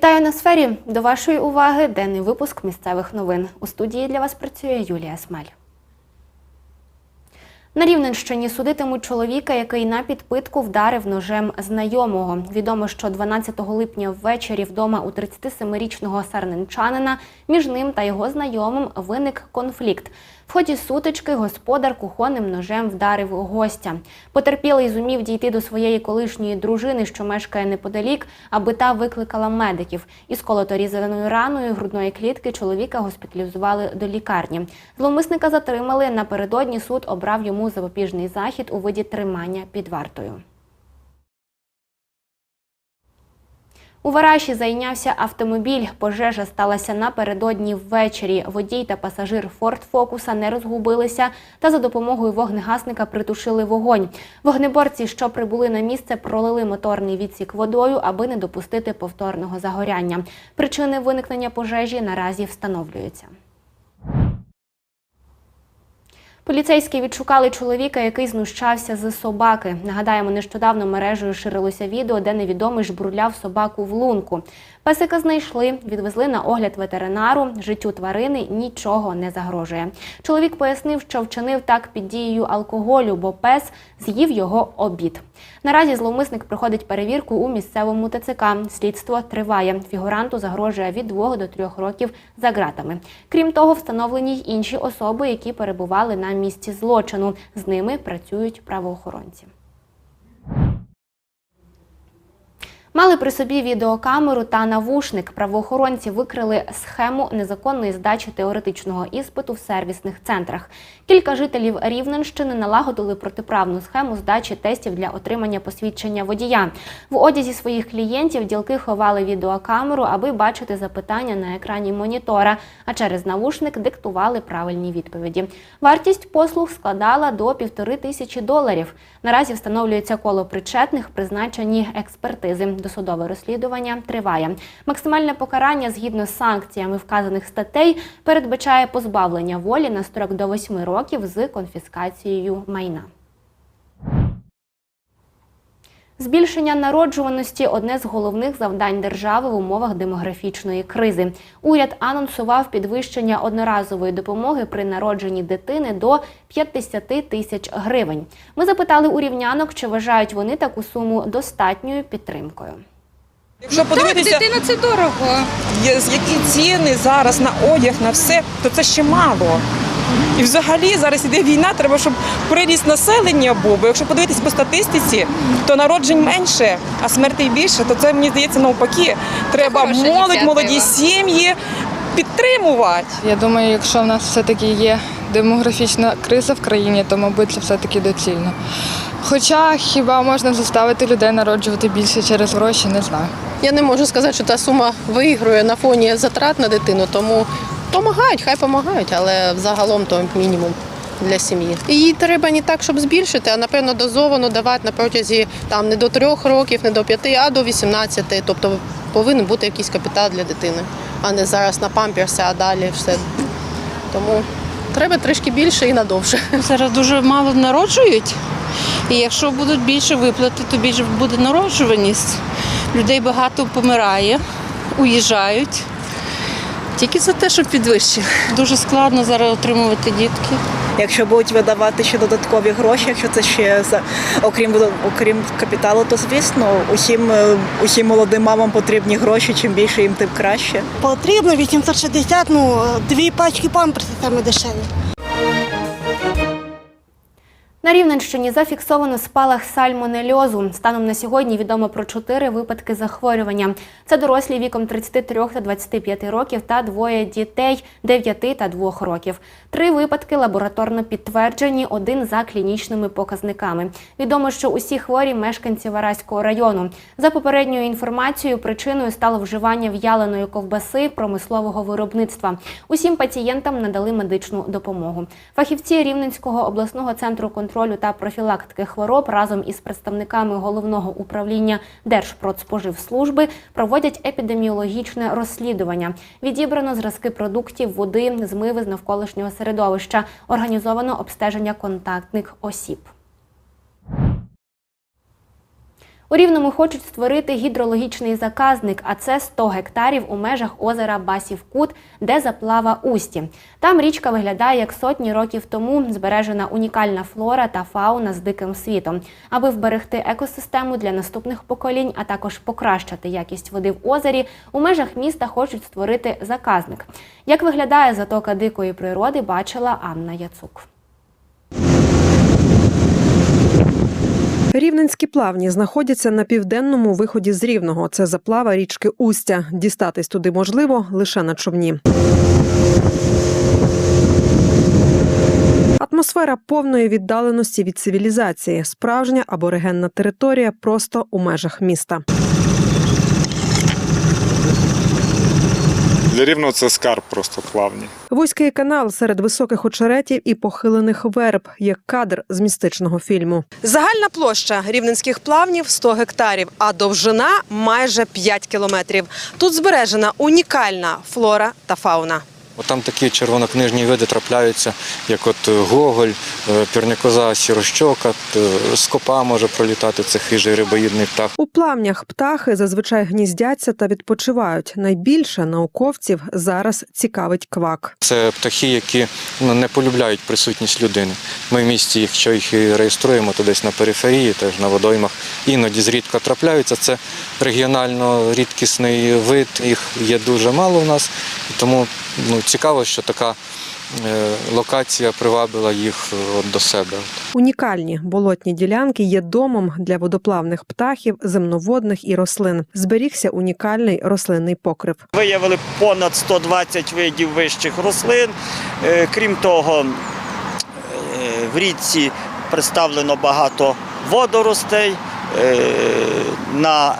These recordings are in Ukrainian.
Вітаю на сфері. До вашої уваги денний випуск місцевих новин. У студії для вас працює Юлія Смаль. На Рівненщині судитимуть чоловіка, який на підпитку вдарив ножем знайомого. Відомо, що 12 липня ввечері вдома у 37-річного сарненчанина між ним та його знайомим виник конфлікт. В ході сутички господар кухонним ножем вдарив гостя. Потерпілий зумів дійти до своєї колишньої дружини, що мешкає неподалік, аби та викликала медиків. Із колоторізаною раною грудної клітки чоловіка госпіталізували до лікарні. Зловмисника затримали. Напередодні суд обрав йому запобіжний захід у виді тримання під вартою. У Вараші зайнявся автомобіль. Пожежа сталася напередодні ввечері. Водій та пасажир Форд Фокуса не розгубилися та за допомогою вогнегасника притушили вогонь. Вогнеборці, що прибули на місце, пролили моторний відсік водою, аби не допустити повторного загоряння. Причини виникнення пожежі наразі встановлюються. Поліцейські відшукали чоловіка, який знущався з собаки. Нагадаємо, нещодавно мережею ширилося відео, де невідомий жбурляв собаку в лунку. Песика знайшли, відвезли на огляд ветеринару. Життю тварини нічого не загрожує. Чоловік пояснив, що вчинив так під дією алкоголю, бо пес з'їв його обід. Наразі зловмисник проходить перевірку у місцевому ТЦК. Слідство триває. Фігуранту загрожує від 2 до 3 років за ґратами. Крім того, встановлені й інші особи, які перебували на місці злочину. З ними працюють правоохоронці. Мали при собі відеокамеру та навушник. Правоохоронці викрили схему незаконної здачі теоретичного іспиту в сервісних центрах. Кілька жителів Рівненщини налагодили протиправну схему здачі тестів для отримання посвідчення водія. В одязі своїх клієнтів ділки ховали відеокамеру, аби бачити запитання на екрані монітора, а через навушник диктували правильні відповіді. Вартість послуг складала до півтори тисячі доларів. Наразі встановлюється коло причетних, призначені експертизи. Досудове розслідування триває. Максимальне покарання згідно з санкціями вказаних статей передбачає позбавлення волі на строк до 8 років з конфіскацією майна. Збільшення народжуваності одне з головних завдань держави в умовах демографічної кризи. Уряд анонсував підвищення одноразової допомоги при народженні дитини до 50 тисяч гривень. Ми запитали у рівнянок, чи вважають вони таку суму достатньою підтримкою. Якщо подивитися, Так, дитина це дорого. які ціни зараз на одяг, на все, то це ще мало. І взагалі зараз іде війна, треба, щоб приріст населення був. Бо якщо подивитись по статистиці, то народжень менше, а смертей більше, то це мені здається навпаки. Треба молодь, молоді сім'ї підтримувати. Я думаю, якщо в нас все-таки є демографічна криза в країні, то, мабуть, це все-таки доцільно. Хоча хіба можна заставити людей народжувати більше через гроші, не знаю. Я не можу сказати, що та сума виграє на фоні затрат на дитину, тому допомагають, хай допомагають, але взагалом то мінімум для сім'ї. Її треба не так, щоб збільшити, а напевно дозовано давати на протязі там не до трьох років, не до п'яти, а до 18. Тобто повинен бути якийсь капітал для дитини, а не зараз на памперси, а далі все. Тому треба трішки більше і надовше. Зараз дуже мало народжують. І якщо будуть більше виплати, то більше буде народжуваність. Людей багато помирає, уїжджають. Тільки за те, щоб підвищили. Дуже складно зараз отримувати дітки. Якщо будуть видавати ще додаткові гроші, якщо це ще за окрім окрім капіталу, то звісно, усім е, усім молодим мамам потрібні гроші. Чим більше їм, тим краще. Потрібно 860, ну, дві пачки памперсів саме дешеві. На Рівненщині зафіксовано спалах сальмонельозу. Станом на сьогодні відомо про чотири випадки захворювання. Це дорослі віком 33 та 25 років та двоє дітей 9 та 2 років. Три випадки лабораторно підтверджені, один за клінічними показниками. Відомо, що усі хворі мешканці Вараського району. За попередньою інформацією, причиною стало вживання в'яленої ковбаси промислового виробництва. Усім пацієнтам надали медичну допомогу. Фахівці Рівненського обласного центру контролю та профілактики хвороб разом із представниками головного управління Держпродспоживслужби проводять епідеміологічне розслідування. Відібрано зразки продуктів, води, змиви з навколишнього середовища. Організовано обстеження контактних осіб. У Рівному хочуть створити гідрологічний заказник, а це 100 гектарів у межах озера Басів-Кут, де заплава Усті. Там річка виглядає як сотні років тому збережена унікальна флора та фауна з диким світом. Аби вберегти екосистему для наступних поколінь, а також покращити якість води в озері, у межах міста хочуть створити заказник. Як виглядає затока дикої природи, бачила Анна Яцук. Рівненські плавні знаходяться на південному виході з Рівного. Це заплава річки Устя. Дістатись туди можливо лише на човні. Атмосфера повної віддаленості від цивілізації, справжня аборигенна територія просто у межах міста. Для рівного це скарб просто плавні. Вузький канал серед високих очеретів і похилених верб, як кадр з містичного фільму. Загальна площа рівненських плавнів 100 гектарів, а довжина майже 5 кілометрів. Тут збережена унікальна флора та фауна. От Там такі червонокнижні види трапляються, як от е, гоголь, е, пірникоза, сірощока, скопа може пролітати, це хижий рибоїдний птах. У плавнях птахи зазвичай гніздяться та відпочивають. Найбільше науковців зараз цікавить квак. Це птахи, які ну, не полюбляють присутність людини. Ми в місті, якщо їх і реєструємо, то десь на периферії, теж на водоймах, іноді зрідка трапляються. Це регіонально рідкісний вид, їх є дуже мало в нас, тому ну, цікаво, що така е, локація привабила їх е, до себе. Унікальні болотні ділянки є домом для водоплавних птахів, земноводних і рослин. Зберігся унікальний рослинний покрив. Виявили понад 120 видів вищих рослин. Е, Крім того, в річці представлено багато водоростей. На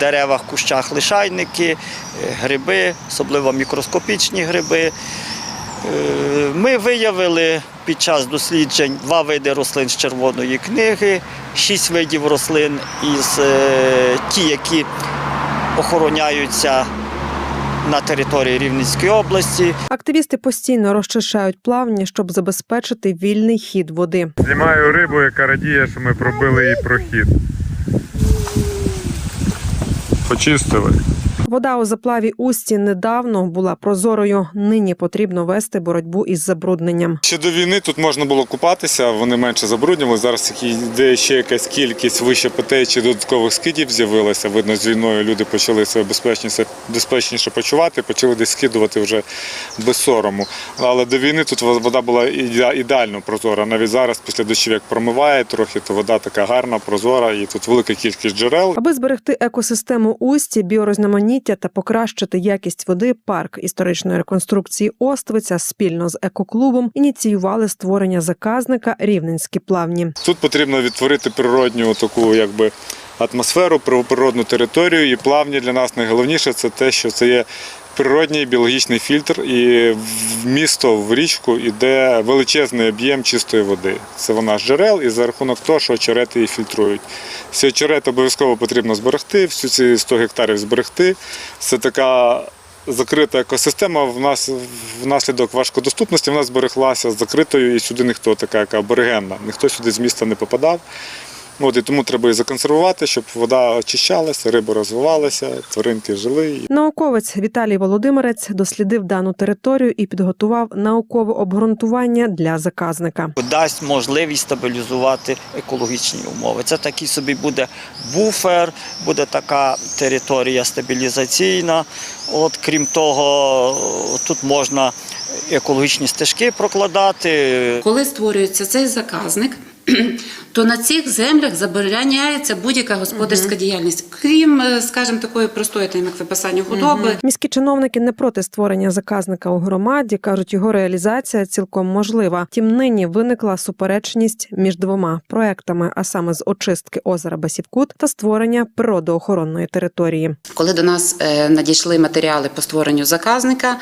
деревах, кущах лишайники, е, гриби, особливо мікроскопічні гриби. Е, Ми виявили під час досліджень два види рослин з червоної книги, шість видів рослин із е, ті, які охороняються на території Рівненської області. Активісти постійно розчищають плавні, щоб забезпечити вільний хід води. Знімаю рибу, яка радіє, що ми пробили їй прохід. Почистили. Вода у заплаві Усті недавно була прозорою. Нині потрібно вести боротьбу із забрудненням. Ще до війни тут можна було купатися, вони менше забруднювали. Зараз йде ще якась кількість вище по течії додаткових скидів з'явилася. Видно, з війною люди почали себе безпечніше, безпечніше почувати, почали десь скидувати вже без сорому. Але до війни тут вода була іде- ідеально прозора. Навіть зараз, після дощів, як промиває трохи, то вода така гарна, прозора, і тут велика кількість джерел. Аби зберегти екосистему Усті, біорізноманіття та покращити якість води, парк історичної реконструкції Оствиця спільно з екоклубом ініціювали створення заказника Рівненські плавні. Тут потрібно відтворити природню таку якби атмосферу, природну територію. І плавні для нас найголовніше це те, що це є природній біологічний фільтр, і в місто, в річку йде величезний об'єм чистої води. Це вона з джерел, і за рахунок того, що очерети її фільтрують. Ці очерети обов'язково потрібно зберегти, всю ці 100 гектарів зберегти. Це така. Закрита екосистема в нас внаслідок важкодоступності вона збереглася закритою, і сюди ніхто така, яка аборигенна, ніхто сюди з міста не попадав. От, і тому треба її законсервувати, щоб вода очищалася, риби розвивалися, тваринки жили. Науковець Віталій Володимирець дослідив дану територію і підготував наукове обґрунтування для заказника. Дасть можливість стабілізувати екологічні умови. Це такий собі буде буфер, буде така територія стабілізаційна. От, крім того, тут можна екологічні стежки прокладати, Коли створюється цей заказник, то на цих землях забороняється будь-яка господарська діяльність, крім, е, скажімо, такої простої, там, як виписання худоби. Міські чиновники не проти створення заказника у громаді. кажуть, його реалізація цілком можлива. Тім нині виникла суперечність між двома проектами, а саме з очистки озера Басівкут та створення природоохоронної території. Коли до нас е, надійшли матеріали по створенню заказника,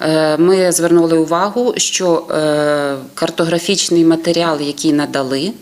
е, ми звернули увагу, що е, картографічний матеріал, який надали,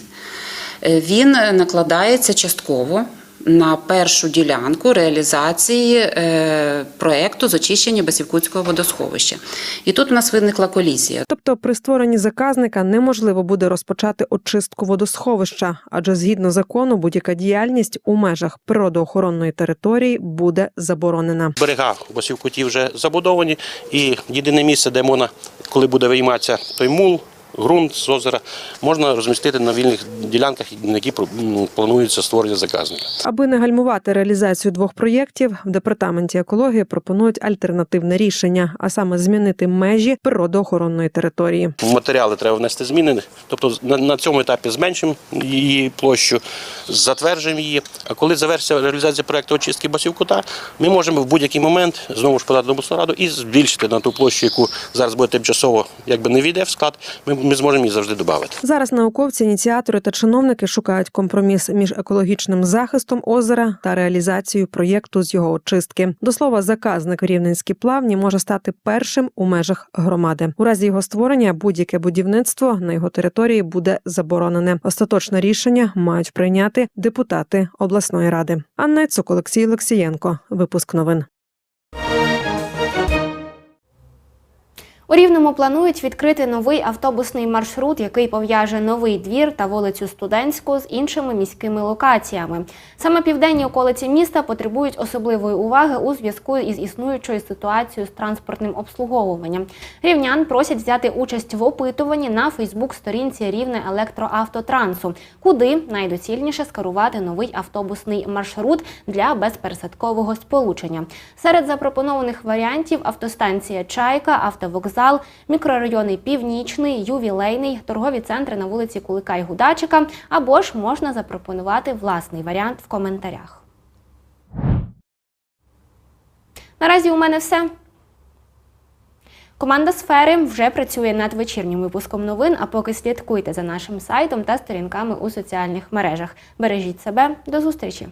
він накладається частково на першу ділянку реалізації е, проекту з очищення Басівкутського водосховища. І тут у нас виникла колізія. Тобто, при створенні заказника неможливо буде розпочати очистку водосховища, адже згідно закону будь-яка діяльність у межах природоохоронної території буде заборонена. берега у Басівкуті вже забудовані, і єдине місце, де можна, коли буде вийматися той мул, ґрунт з озера, можна розмістити на вільних ділянках, на які планується створення заказника. Аби не гальмувати реалізацію двох проєктів, в департаменті екології пропонують альтернативне рішення, а саме змінити межі природоохоронної території. В матеріали треба внести зміни, тобто на, цьому етапі зменшимо її площу, затверджуємо її. А коли завершиться реалізація проекту очистки Басівкута, ми можемо в будь-який момент знову ж подати до обласну раду і збільшити на ту площу, яку зараз буде тимчасово, якби не війде в склад, ми, ми зможемо її завжди додати. Зараз науковці, ініціатори та чиновники шукають компроміс між екологічним захистом озера та реалізацією проєкту з його очистки. До слова, заказник Рівненські плавні може стати першим у межах громади. У разі його створення будь-яке будівництво на його території буде заборонене. Остаточне рішення мають прийняти депутати обласної ради. Анна Цук, Олексій Олексієнко. Випуск новин. У Рівному планують відкрити новий автобусний маршрут, який пов'яже новий двір та вулицю Студентську з іншими міськими локаціями. Саме південні околиці міста потребують особливої уваги у зв'язку із існуючою ситуацією з транспортним обслуговуванням. Рівнян просять взяти участь в опитуванні на Фейсбук-сторінці Рівне електроавтотрансу, куди найдоцільніше скерувати новий автобусний маршрут для безпересадкового сполучення. Серед запропонованих варіантів автостанція Чайка, автовокзал, мікрорайони Північний, Ювілейний, торгові центри на вулиці Кулика і Гудачика, або ж можна запропонувати власний варіант в коментарях. Наразі у мене все. Команда сфери вже працює над вечірнім випуском новин. А поки слідкуйте за нашим сайтом та сторінками у соціальних мережах. Бережіть себе, до зустрічі!